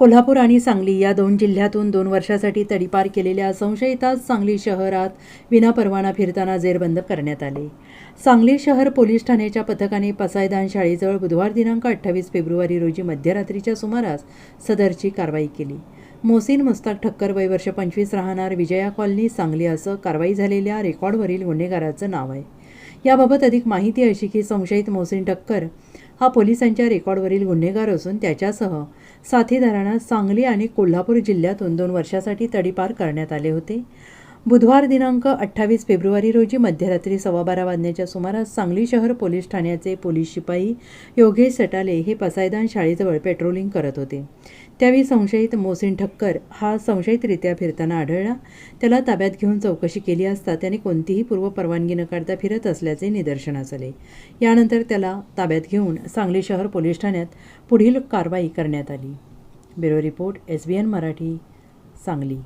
कोल्हापूर आणि सांगली या दोन जिल्ह्यातून दोन वर्षासाठी तडीपार केलेल्या संशयितास सांगली शहरात विनापरवाना फिरताना जेरबंद करण्यात आले. सांगली शहर पोलीस ठाण्याच्या पथकाने पसायदान शाळेजवळ बुधवार दिनांक अठ्ठावीस फेब्रुवारी रोजी मध्यरात्रीच्या सुमारास सदरची कारवाई केली. मोसीन मुस्ताक ठक्कर वय वर्ष पंचवीस राहणार विजया कॉलनी सांगली असं कारवाई झालेल्या रेकॉर्डवरील गुन्हेगाराचं नाव आहे. याबाबत अधिक माहिती अशी की संशयित मोहसिन ठक्कर हा पोलिसांच्या रेकॉर्डवरील गुन्हेगार असून त्याच्यासह साथीदारांना सांगली आणि कोल्हापूर जिल्ह्यातून दोन वर्षासाठी तडीपार करण्यात आले होते. बुधवार दिनांक अठ्ठावीस फेब्रुवारी रोजी मध्यरात्री सव्वा बारा वाजण्याच्या सुमारास सांगली शहर पोलीस ठाण्याचे पोलीस शिपाई योगेश सटाले हे पसायदान शाळेजवळ पेट्रोलिंग करत होते. त्यावेळी संशयित मोसिन ठक्कर हा संशयितरित्या फिरताना आढळला. त्याला ताब्यात घेऊन चौकशी केली असता त्याने कोणतीही पूर्वपरवानगी न काढता फिरत असल्याचे निदर्शनास आले यानंतर त्याला ताब्यात घेऊन सांगली शहर पोलीस ठाण्यात पुढील कारवाई करण्यात आली. Bureau report S B N Marathi Sangli.